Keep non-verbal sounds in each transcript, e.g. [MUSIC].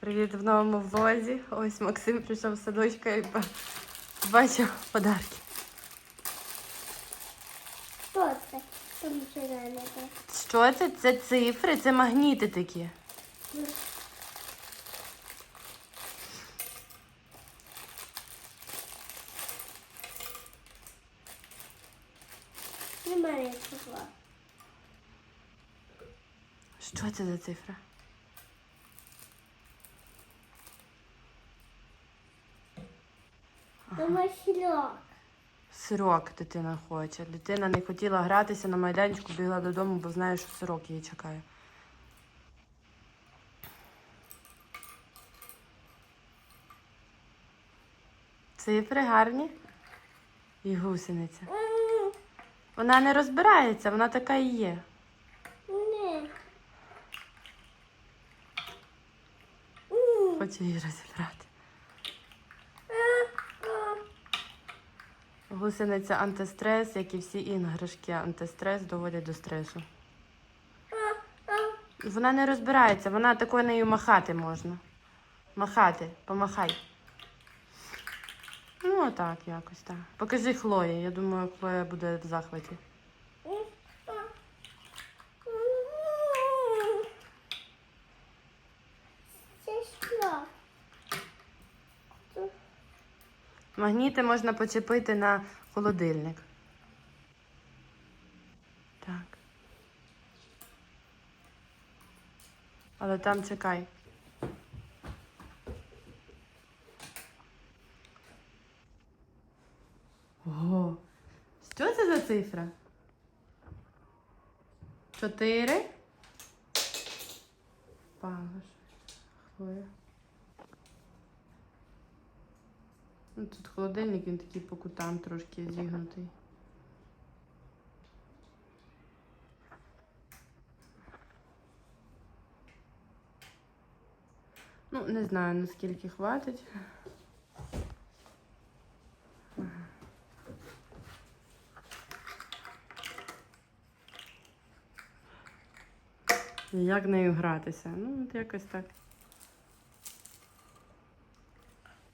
Привіт в новому влозі. Ось Максим прийшов з садочка і бачив подарки. Що це? Що це? Це цифри, це магніти такі. Немає чого. Що це за цифра? Сілок. Сирок дитина хоче. Дитина не хотіла гратися на майданчику, бігла додому, бо знає, що сирок її чекає. Цифри гарні. І гусениця. Вона не розбирається, вона така і є. Ні. Хоче її розібрати. а, а. Гусениця антистрес, як і всі іграшки, антистрес доводять до стресу. Вона не розбирається, вона такою нею махати можна. Махати, помахай. Ну, отак якось так. Покажи Хлої. Я думаю, Хлоя буде в захваті. Це що? Магніти можна почепити на холодильник. Так. Але там чекай. Ого. Що це за цифра? Чотири. Пагош. Хлоя. Ну, тут холодильник, він такий по кутам трошки зігнутий. Ну, не знаю, наскільки хватить. Як нею гратися? Ну, от якось так.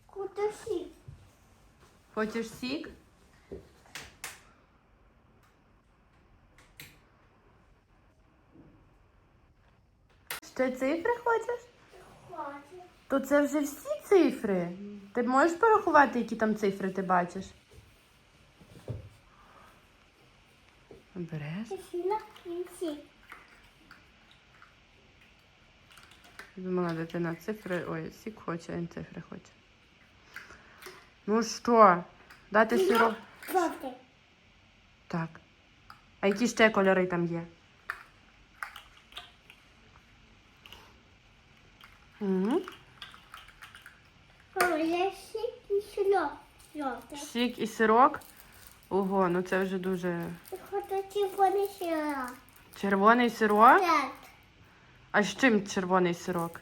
Куди сі? Хочеш сік? Ще цифри хочеш? Хоче. То це вже всі цифри. Ти можеш порахувати, які там цифри ти бачиш? Береш. Думала, дитина цифри. Ой, сік хоче, а він цифри хоче. Ну що, дати сироп? Жовтий. Так. А які ще кольори там є? Угу. О, сік і сілок. Жовтий. Сік і сирок. Ого, ну це вже дуже. Хочу червоний сілок. Червоний сирок? Так. А з чим червоний сирок?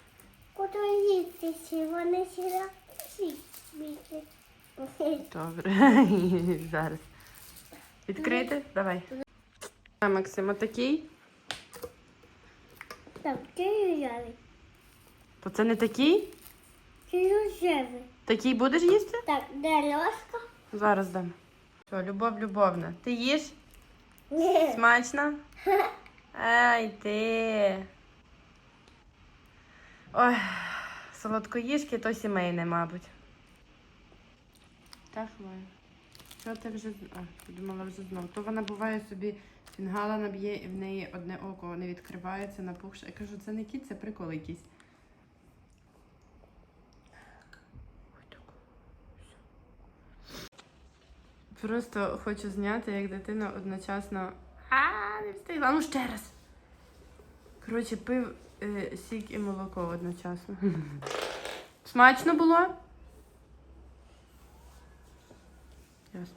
Куди їсти червоний? Сік. Добре. [LAUGHS] Зараз. Відкрити? Давай. А, Максим, отакий? Так, рожевий. То це не такий? Це рожевий. Такий будеш їсти? Так, де ложка? Зараз дам. Що, любов, любовна. Ти їш? Ні. Смачно? [LAUGHS] Ай ти. Ой, солодкоїжки то сімейне, мабуть. Так, Хлоя. Що ти вже. А, подумала вже знов. То вона буває собі фінгала наб'є і в неї одне око не відкривається, напухше. Я кажу, це не кіт, це прикол якийсь. Просто хочу зняти, як дитина одночасно. А, не встигла. Ну ще раз. Коротше, пив е, сік і молоко одночасно. [LAUGHS] Смачно було? Ясно.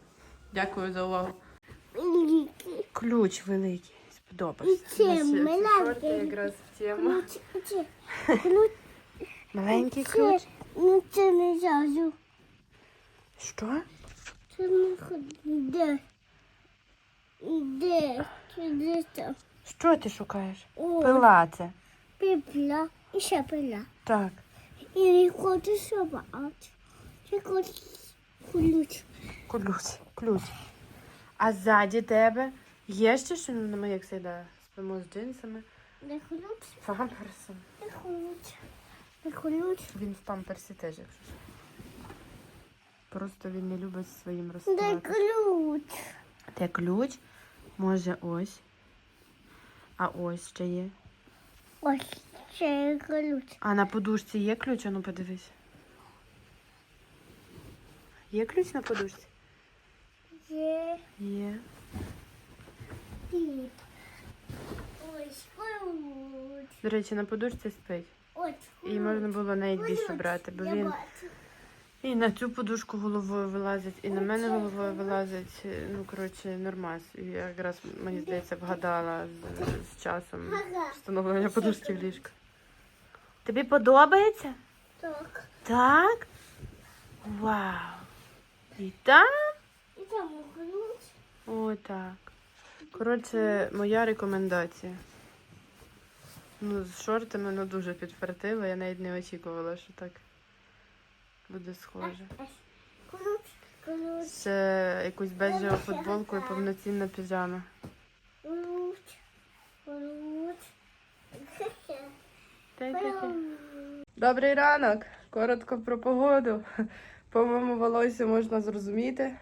Дякую за увагу. Великий. Ключ великий. Сподобався. Ці Маленький. якраз в тему. Ключ, ключ. [LAUGHS] Ключ. Маленький ключ. Ну, це не зразу. Що? Це не де. Де? Це де там? Що ти шукаєш? О, Пила це. піпла. І ще пила. Так. І хочу собаки. Це ключ. Ключ. Ключ. А ззаді тебе є ще що ну, ми як завжди спимо з джинсами, Де ключ? памперсом. Де ключ? Де ключ? Він в памперсі теж, якщо що. Просто він не любить своїм Де ключ? Де ключ? Може ось. А ось ще є. Ось це ключ. А на подушці є ключ? А ну подивись. Є ключ на подушці? Є Є. піп. До речі, на подушці спить. Ось. І можна було навіть більше брати, бо він і на цю подушку головою вилазить, і на мене головою вилазить. Ну, коротше, нормас. І я якраз, мені здається, вгадала з, з часом встановлення подушки в ліжко. Тобі подобається? Так. Так? Вау! І так? Ключ. Отак. Коротше, моя рекомендація. Ну, з шортами ну, дуже підфартило. Я навіть не очікувала, що так буде схоже. Ще якусь бежеву футболку і повноцінна піжама. Добрий ранок. Коротко про погоду. По моєму волосю можна зрозуміти.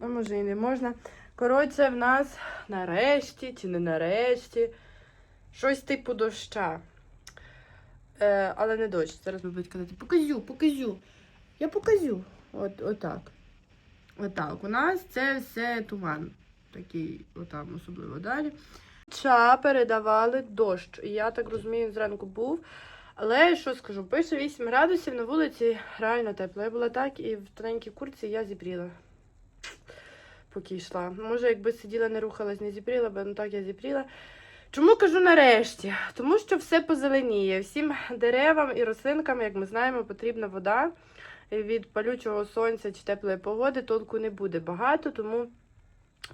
А може і не можна. Коротше, в нас нарешті чи не нарешті щось типу доща. Е, але не дощ. Зараз ви будете казати, показю, показю. Я показю. От, отак. Отак. У нас це все туман. Такий, отам, особливо далі. Ча передавали дощ. І я так розумію, зранку був. Але що скажу, пише 8 градусів на вулиці, реально тепло. Я була так і в тоненькій курці я зібріла. Поки йшла. Може, якби сиділа, не рухалась, не зіпріла, бо ну так я зіпріла. Чому кажу нарешті? Тому що все позеленіє. Всім деревам і рослинкам, як ми знаємо, потрібна вода. Від палючого сонця чи теплої погоди толку не буде багато, тому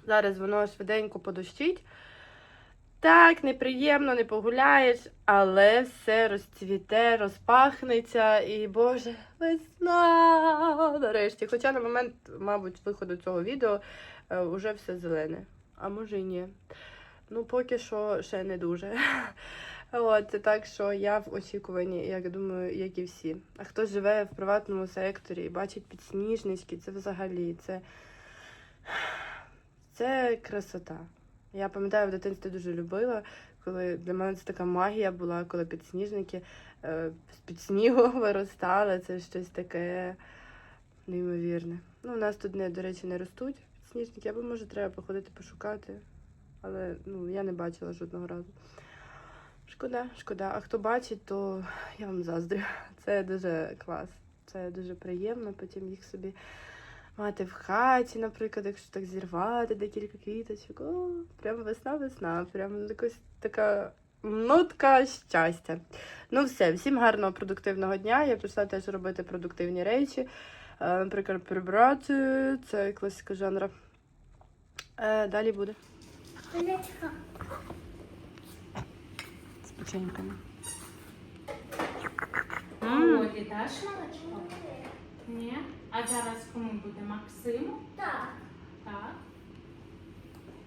зараз воно швиденько подощить. Так, неприємно, не погуляєш, але все розцвіте, розпахнеться і, Боже, весна! Нарешті. Хоча на момент, мабуть, виходу цього відео е, вже все зелене. А може і ні. Ну, поки що ще не дуже. [LAUGHS] От, так що я в очікуванні, як думаю, як і всі. А хто живе в приватному секторі і бачить підсніжнички, це взагалі це, це красота. Я пам'ятаю, в дитинстві дуже любила, коли для мене це така магія була, коли підсніжники е, з-під снігу [LAUGHS] виростали. Це щось таке неймовірне. Ну, у нас тут, до речі, не ростуть підсніжники, або може треба походити пошукати. Але ну, я не бачила жодного разу. Шкода, шкода. А хто бачить, то я вам заздрю. [LAUGHS] Це дуже клас. Це дуже приємно потім їх собі мати в хаті, наприклад, якщо так зірвати декілька квіточок. О, прям весна-весна, прям якась така нотка щастя. Ну все, всім гарного продуктивного дня. Я прийшла теж робити продуктивні речі. Е, Наприклад, прибрати, це класика жанра. Е, Далі буде з печеньками. А Олі молочко? Ні. А зараз кому буде? Максиму? Так. Так.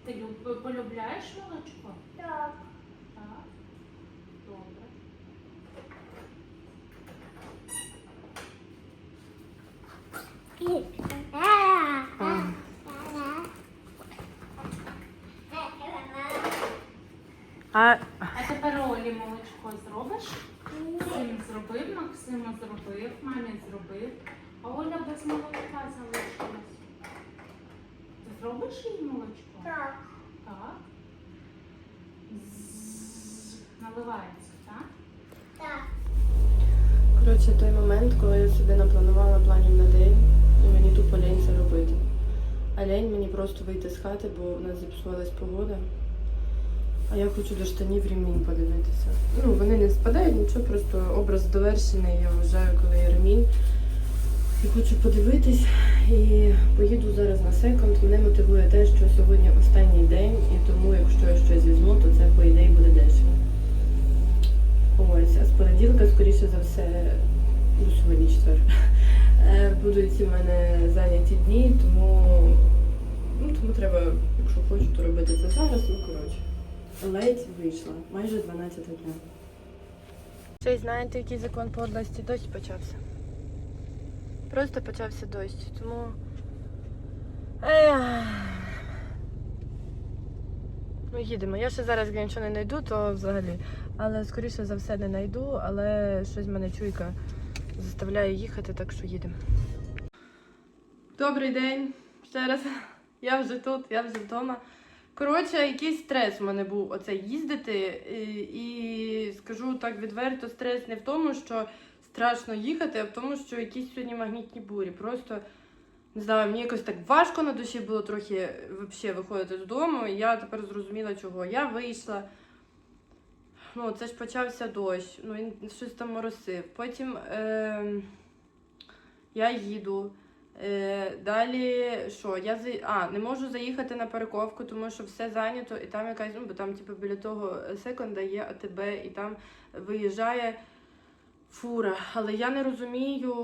Ти люб... полюбляєш молочко? Так. Так. Добре. А. А тепер Олі молочко зробиш? Всім зробив, Максиму зробив, мамі зробив. А Оля без молочка залишилась. Ти зробиш їй молочко? Так. Так. Наливається, так? Так. Коротше, той момент, коли я собі напланувала планів на день, і мені тупо лень це робити. А лень мені просто вийти з хати, бо у нас зіпсувалась погода. А я хочу до штанів ремінь подивитися. Ну, вони не спадають, нічого, просто образ довершений, я вважаю, коли є ремінь. І хочу подивитись і поїду зараз на секонд. Мене мотивує те, що сьогодні останній день, і тому, якщо я щось візьму, то це по ідеї буде дешево. Ось, а з понеділка, скоріше за все, ну сьогодні четвер, е, будуть у мене зайняті дні, тому, ну, тому треба, якщо хочу, то робити це зараз. Ну, коротше, ледь вийшла, майже 12 дня. Ще знаєте, який закон подлості? Дощ почався. Просто почався дощ, тому. Ну, їдемо. Я ще зараз якщо нічого не знайду, то взагалі. Але скоріше за все не знайду, але щось в мене чуйка заставляє їхати, так що їдемо. Добрий день. Ще раз. Я вже тут, я вже вдома. Коротше, якийсь стрес у мене був оце їздити. І, і скажу так відверто, стрес не в тому, що страшно їхати, а в тому, що якісь сьогодні магнітні бурі. Просто не знаю, мені якось так важко на душі було трохи взагалі виходити додому. І я тепер зрозуміла, чого. Я вийшла. Ну, це ж почався дощ, ну він щось там моросив. Потім е, я їду. Е, далі що? Я за... а, не можу заїхати на парковку, тому що все зайнято, і там якась, ну, бо там, типу, біля того секонда є АТБ, і там виїжджає фура. Але я не розумію,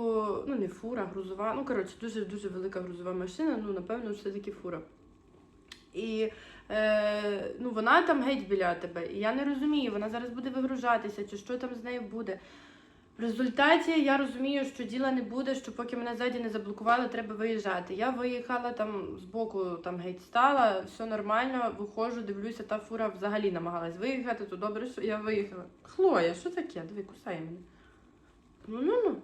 ну не фура, грузова. Ну, коротше, дуже дуже велика грузова машина, ну, напевно, все-таки фура. І е, ну, вона там геть біля тебе. І я не розумію, вона зараз буде вигружатися, чи що там з нею буде. В результаті я розумію, що діла не буде, що поки мене ззаді не заблокували, треба виїжджати. Я виїхала там збоку, там геть стала, все нормально, виходжу, дивлюся, та фура взагалі намагалась виїхати, то добре, що я виїхала. Хлоя, що таке? Диви, кусає мене. Ну ну ну.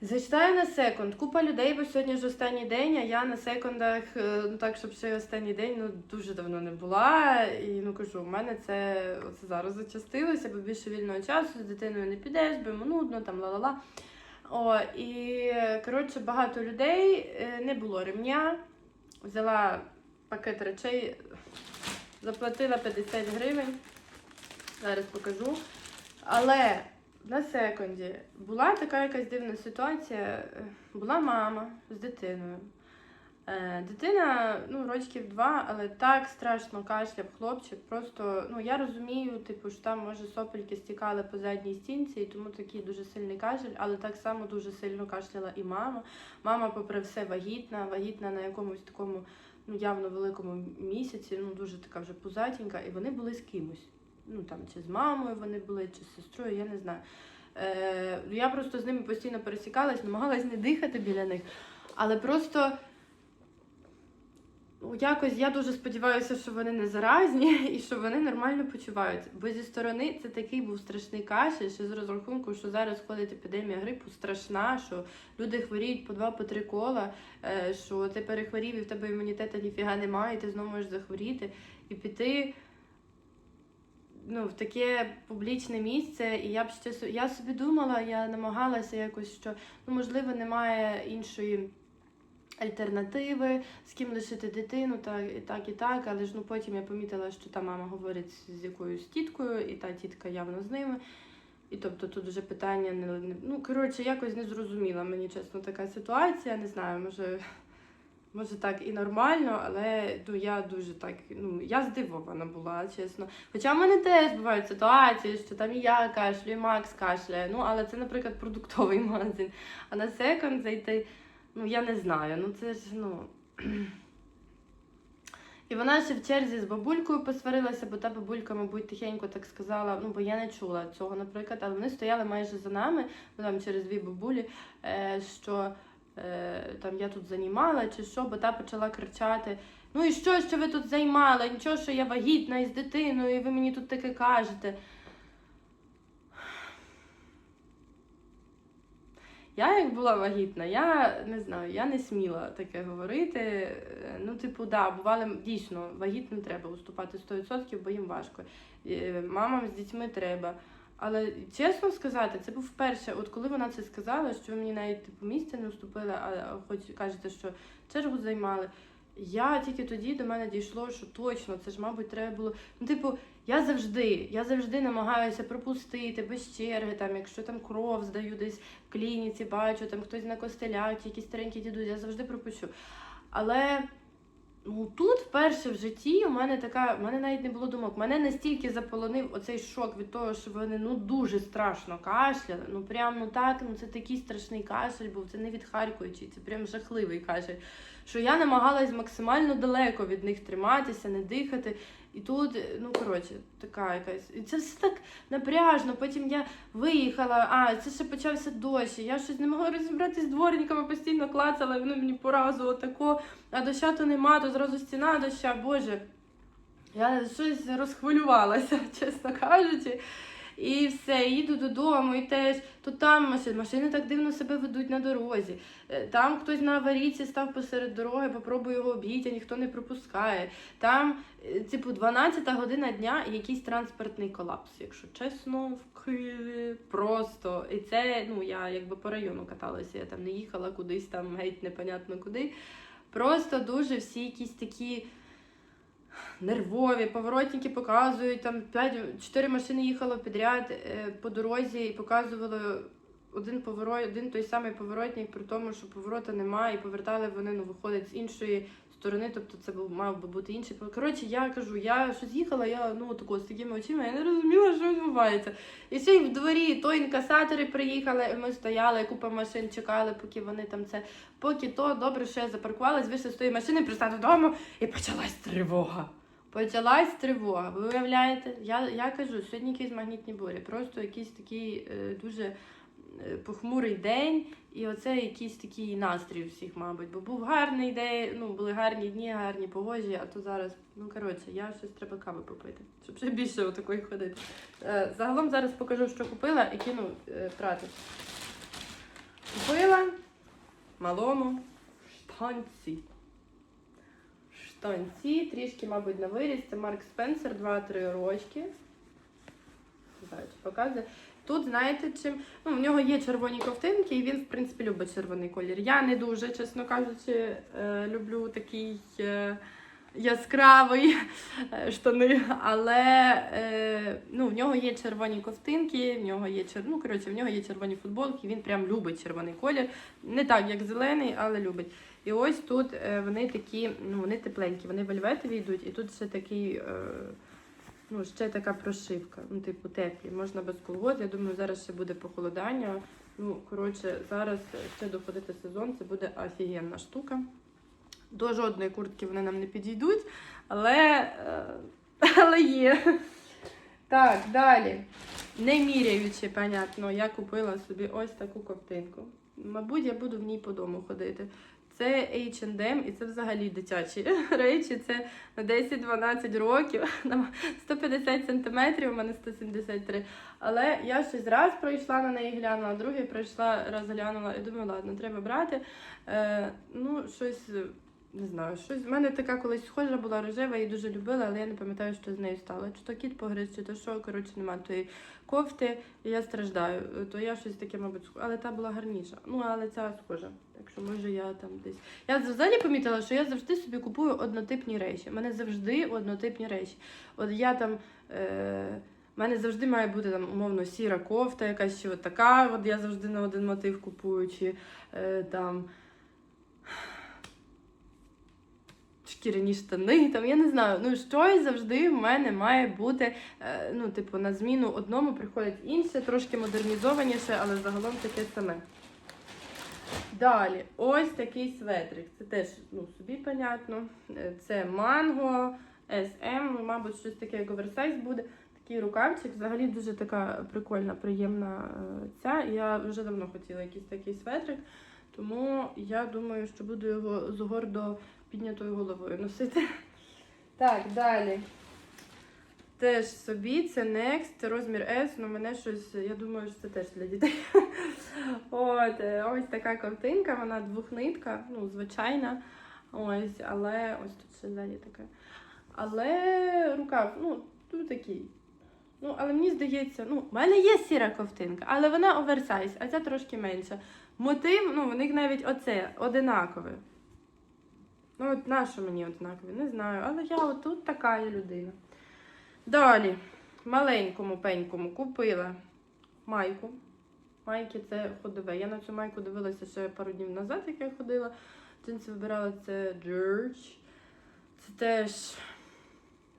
Зачитаю на секунд. Купа людей, бо сьогодні ж останній день, а я на секундах, е, ну так, щоб ще останній день, ну дуже давно не була. І ну кажу, у мене це оце зараз зачастилося, бо більше вільного часу з дитиною не підеш, бо йому нудно, там ла-ла-ла. О, і коротше, багато людей е, не було ремня. Взяла пакет речей, заплатила 50 гривень. Зараз покажу. Але на секунді була така якась дивна ситуація. Е, Була мама з дитиною. Е, Дитина, ну, рочків два, але так страшно кашляв хлопчик. Просто ну я розумію, типу, що там може сопельки стікали по задній стінці, і тому такий дуже сильний кашель, але так само дуже сильно кашляла і мама. Мама, попри все, вагітна, вагітна на якомусь такому ну, явно великому місяці, ну дуже така вже пузатенька, і вони були з кимось. Ну там чи з мамою вони були, чи з сестрою, я не знаю. Е, я просто з ними постійно пересікалась, намагалась не дихати біля них. Але просто ну, якось я дуже сподіваюся, що вони не заразні [LAUGHS] і що вони нормально почуваються. Бо зі сторони це такий був страшний кашель, що з розрахунку, що зараз ходить епідемія грипу, страшна, що люди хворіють по два, по три кола, е, що ти перехворів і в тебе імунітету ніфіга немає, і ти знову можеш захворіти і піти ну, в таке публічне місце, і я б ще я собі думала, я намагалася якось, що ну можливо немає іншої альтернативи, з ким лишити дитину, так і так, і так. Але ж ну потім я помітила, що та мама говорить з якоюсь тіткою, і та тітка явно з ними. І тобто тут вже питання не ну коротше, якось не зрозуміла мені чесно така ситуація. Не знаю, може. Може так і нормально, але ну я дуже так, ну я здивована була, чесно. Хоча в мене теж бувають ситуації, що там і я кашлю, і Макс кашляє. Ну, але це, наприклад, продуктовий магазин. А на секонд зайти, ну я не знаю. Ну це ж ну. І вона ще в черзі з бабулькою посварилася, бо та бабулька, мабуть, тихенько так сказала. Ну, бо я не чула цього, наприклад, але вони стояли майже за нами, ну там через дві бабулі, е, що там я тут займала чи що, бо та почала кричати: Ну і що, що ви тут займали? Нічого, що я вагітна із дитиною, і ви мені тут таке кажете. Я як була вагітна, я не знаю, я не сміла таке говорити. Е, Ну, типу, да, бували дійсно вагітним треба уступати 100%, бо їм важко. Е, Мамам з дітьми треба. Але чесно сказати, це був вперше, от коли вона це сказала, що ви мені навіть типу місця не уступили, а хоч кажете, що чергу займали. Я тільки тоді до мене дійшло, що точно це ж, мабуть, треба було. Ну, типу, я завжди, я завжди намагаюся пропустити без черги, там, якщо там кров здаю десь в клініці, бачу, там хтось на костелях, якісь старенькі дідусь, я завжди пропущу. Але тут вперше в житті у мене така, у мене навіть не було думок. Мене настільки заполонив оцей шок від того, що вони ну дуже страшно кашляли. Ну прям ну так, ну це такий страшний кашель був. Це не відхаркуючий, це прям жахливий кашель. Що я намагалась максимально далеко від них триматися, не дихати. І тут, ну коротше, така якась. І це все так напряжно. Потім я виїхала, а це ще почався дощ. Я щось не могла розібратися з дворниками, постійно клацала, воно мені поразу отако. А доща то нема, то зразу стіна доща, боже. Я щось розхвилювалася, [LAUGHS] чесно кажучи. І все, їду додому, і теж то там машини, машини так дивно себе ведуть на дорозі. Е, Там хтось на аварійці став посеред дороги, попробує його обійти, ніхто не пропускає. Там, е, типу, 12 година дня якийсь транспортний колапс, якщо чесно, в Києві просто. І це, ну, я якби по району каталася, я там не їхала кудись там геть непонятно куди. Просто дуже всі якісь такі нервові, поворотники показують, там 5-4 машини їхало підряд е, по дорозі і показували один поворот, один той самий поворотник, при тому, що поворота немає, і повертали вони, ну, виходить з іншої сторони, тобто це був мав би бути інший. Коротше, я кажу, я щось їхала, я ну тако з такими очима, я не розуміла, що відбувається. І ще й в дворі то інкасатори приїхали, і ми стояли, купа машин чекали, поки вони там це. Поки то добре, що я запаркувалась, вийшла з тої машини, прийшла додому, і почалась тривога. Почалась тривога. Ви уявляєте? Я, я кажу, сьогодні якісь магнітні бурі. Просто якийсь такий е, дуже похмурий день, і оце якийсь такий настрій всіх, мабуть. Бо був гарний день, ну були гарні дні, гарні погожі, а то зараз, ну коротше, я щось треба кави попити, щоб ще більше отакої ходити. Е, загалом зараз покажу, що купила і кину е, прати. Купила малому штанці. Штанці, трішки, мабуть, на виріс. Це Марк Спенсер, 2-3 рочки. Показує. Тут, знаєте, чим. Ну, в нього є червоні ковтинки, і він, в принципі, любить червоний колір. Я не дуже, чесно кажучи, е, люблю такий е, яскравий е, штани, але ну, в нього є червоні ковтинки, в нього є чер... ну, коротше, в нього є червоні футболки, він прям любить червоний колір. Не так, як зелений, але любить. І ось тут вони такі, ну вони тепленькі, вони вельветові йдуть, і тут ще такий, ну, ще така прошивка, ну, типу, теплі. Можна без колгот. Я думаю, зараз ще буде похолодання. Ну, коротше, зараз ще доходити сезон, це буде офігенна штука. До жодної куртки вони нам не підійдуть, але, е, [LAUGHS] але є. Так, далі. Не міряючи, понятно, я купила собі ось таку ковтинку. Мабуть, я буду в ній по дому ходити. Це H&M і це взагалі дитячі [LAUGHS] речі. Це на 10-12 років, [LAUGHS] на 150 сантиметрів, у мене 173. Але я щось раз пройшла на неї глянула, другий пройшла, раз глянула і думаю, ладно, треба брати. Е, ну, щось. Не знаю, щось в мене така колись схожа була рожева, її дуже любила, але я не пам'ятаю, що з нею стало. Чи то кіт погриз, чи то що, коротше, немає тої кофти, і я страждаю. То я щось таке, мабуть, схожа. Але та була гарніша. Ну, але ця схожа. Так що може я там десь. Я взагалі помітила, що я завжди собі купую однотипні речі. У мене завжди однотипні речі. От я там. Е... У мене завжди має бути там умовно сіра кофта, якась чи така. От я завжди на один мотив купую, чи е, там шкіряні штани, там я не знаю. Ну щось завжди в мене має бути. е, ну, типу, на зміну одному приходить інше, трошки модернізованіше, але загалом таке саме. Далі, ось такий светрик. Це теж ну, собі понятно. Е, Це манго, SM, мабуть, щось таке, як оверсайз буде. Такий рукавчик. Взагалі дуже така прикольна, приємна е, ця. Я вже давно хотіла якийсь такий светрик, тому я думаю, що буду його з гордо піднятою головою носити. Так, далі. Теж собі, це Next, розмір S, ну мене щось, я думаю, що це теж для дітей. От, е, ось така картинка, вона двохнитка, ну, звичайна. Ось, але ось тут ще ззаді така. Але рукав, ну, тут такий. Ну, але мені здається, ну, в мене є сіра ковтинка, але вона оверсайз, а ця трошки менша. Мотив, ну, в них навіть оце одинакове. Ну, от нащо мені однакові? Не знаю. Але я отут така я людина. Далі, маленькому пенькому купила майку. Майки це ходове. Я на цю майку дивилася ще пару днів назад, як я ходила. Джинси вибирала це Джордж. Це теж,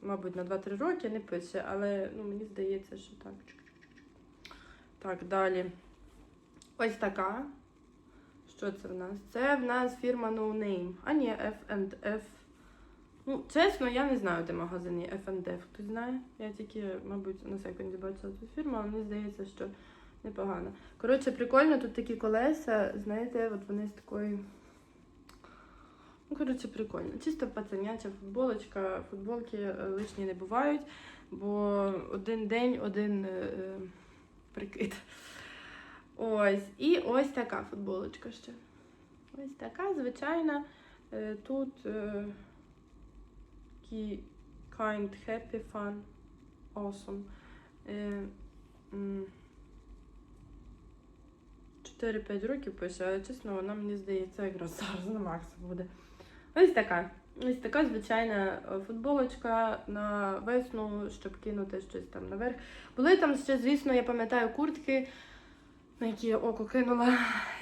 мабуть, на 2-3 роки не пише, але ну, мені здається, що так. Так, далі. Ось така. Що це в нас? Це в нас фірма No Name. А ні, F&F. Ну, чесно, я не знаю, де магазин є F&F. Хтось знає? Я тільки, мабуть, на секунді бачила цю фірму, але мені здається, що непогано. Коротше, прикольно, тут такі колеса, знаєте, от вони з такої. Ну, коротше, прикольно. Чисто пацаняча футболочка. Футболки е, лишні не бувають, бо один день, один е, е, прикид. Ось. І ось така футболочка ще. Ось така, звичайна. Е, Тут е, такий kind, happy, fun, awesome. Е, 4-5 років пише, але чесно, вона мені здається, якраз зараз на Макс буде. Ось така. Ось така звичайна е, футболочка на весну, щоб кинути щось там наверх. Були там ще, звісно, я пам'ятаю куртки, на які я око кинула,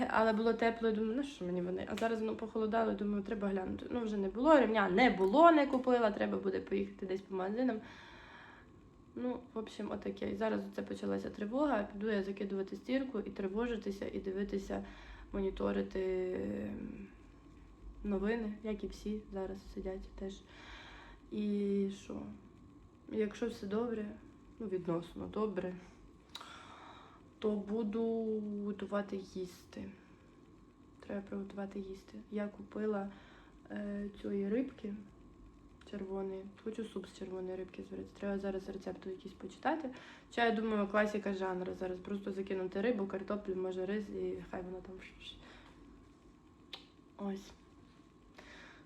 але було тепло, і думаю, ну що мені вони? А зараз воно похолодало, думаю, треба глянути. Ну, вже не було, ремня не було, не купила, треба буде поїхати десь по магазинам. Ну, в общем, отаке. І зараз це почалася тривога. Піду я закидувати стірку і тривожитися, і дивитися, моніторити ем, новини, як і всі зараз сидять теж. І що? Якщо все добре, ну відносно добре, то буду готувати їсти. Треба приготувати їсти. Я купила е, цієї рибки червоної. Хочу суп з червоної рибки зварити. Треба зараз рецепту якийсь почитати. Чи я думаю, класика жанру. Зараз просто закинути рибу, картоплю, може рис і хай вона там. Ось.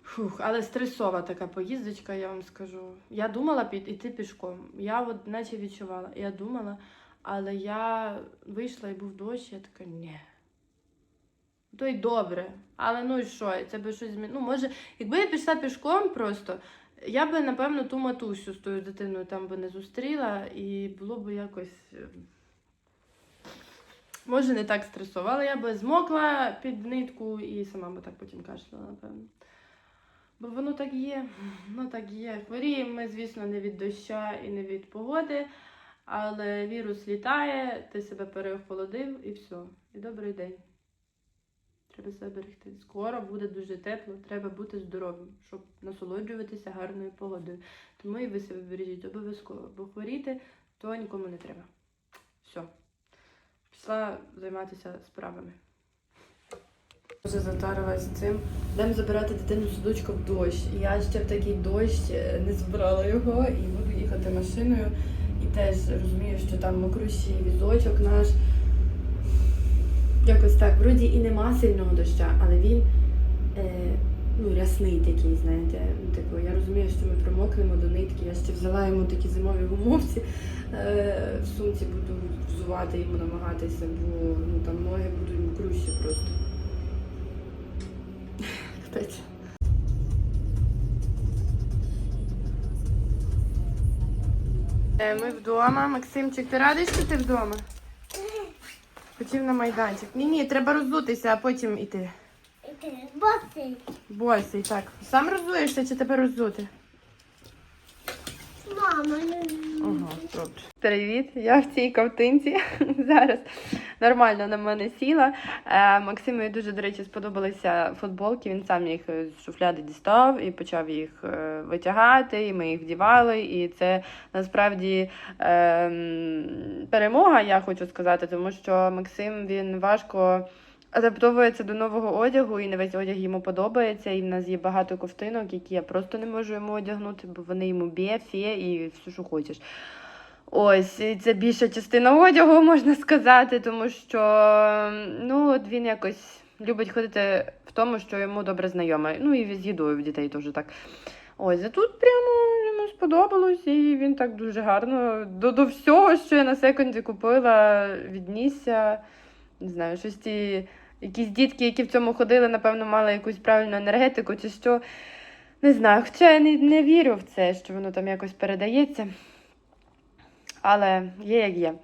Фух, але стресова така поїздочка, я вам скажу. Я думала під іти пішком. Я от наче відчувала. Я думала, але я вийшла і був дощ, я така, ні. То й добре. Але ну і що? Це би щось змінило. Ну, може, якби я пішла пішком просто, я би, напевно, ту матусю з тою дитиною там би не зустріла, і було б якось. е, Може, не так стресово, але я би змокла під нитку і сама би так потім кашляла, напевно. Бо воно так є, воно так є. Хворіємо ми, звісно, не від доща і не від погоди, але вірус літає, ти себе переохолодив і все. І добрий день. Треба себе берегти. Скоро буде дуже тепло, треба бути здоровим, щоб насолоджуватися гарною погодою. Тому і ви себе бережіть обов'язково, бо хворіти то нікому не треба. Все. Пішла займатися справами. Вже затарилась цим. Йдемо забирати дитину з садочка в дощ. Я ще в такий дощ е, не збирала його і буду їхати машиною. І теж розумію, що там мокрущий візочок наш. Якось так, вроді і нема сильного доща, але він е, ну, рясний такий, знаєте. Ну, типу, я розумію, що ми промокнемо до нитки. Я ще взяла йому такі зимові гумовці. Е, в сумці буду взувати йому намагатися, бо ну, там ноги будуть мокрущі просто. Капець. Ми вдома. Максимчик, ти радий, що ти вдома? Хотів на майданчик. Ні, ні, треба роздутися, а потім іти. Іти, босий. Босий, так. Сам роззуєшся чи тебе роздути? Мама, не Ага. Привіт, я в цій ковтинці [LAUGHS] зараз нормально на мене сіла. Е, Максимові дуже, до речі, сподобалися футболки. Він сам їх з шуфляди дістав і почав їх е, витягати, і ми їх вдівали. І це насправді е, перемога, я хочу сказати, тому що Максим він важко. Адаптовується до нового одягу, і не весь одяг йому подобається. І в нас є багато ковтинок, які я просто не можу йому одягнути, бо вони йому б'є, фє і все, що хочеш. Ось, і це більша частина одягу, [LAUGHS] можна сказати, тому що ну, от він якось любить ходити в тому, що йому добре знайоме. Ну і з їдою в дітей теж так. Ось, а тут прямо йому сподобалось, і він так дуже гарно до, до всього, що я на секунді купила, віднісся. Не знаю, щось ті якісь дітки, які в цьому ходили, напевно, мали якусь правильну енергетику чи що. Не знаю, хоча я не, не вірю в це, що воно там якось передається. Але є як є.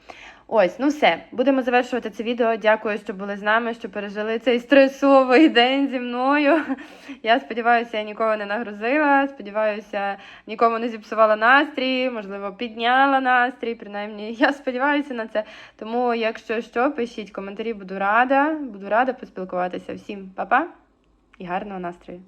Ось, ну все, будемо завершувати це відео. Дякую, що були з нами, що пережили цей стресовий день зі мною. Я сподіваюся, я нікого не нагрузила. Сподіваюся, нікому не зіпсувала настрій, можливо, підняла настрій. Принаймні, [LAUGHS] я сподіваюся на це. Тому, якщо що, пишіть коментарі, буду рада. Буду рада поспілкуватися. Всім па-па і гарного настрою!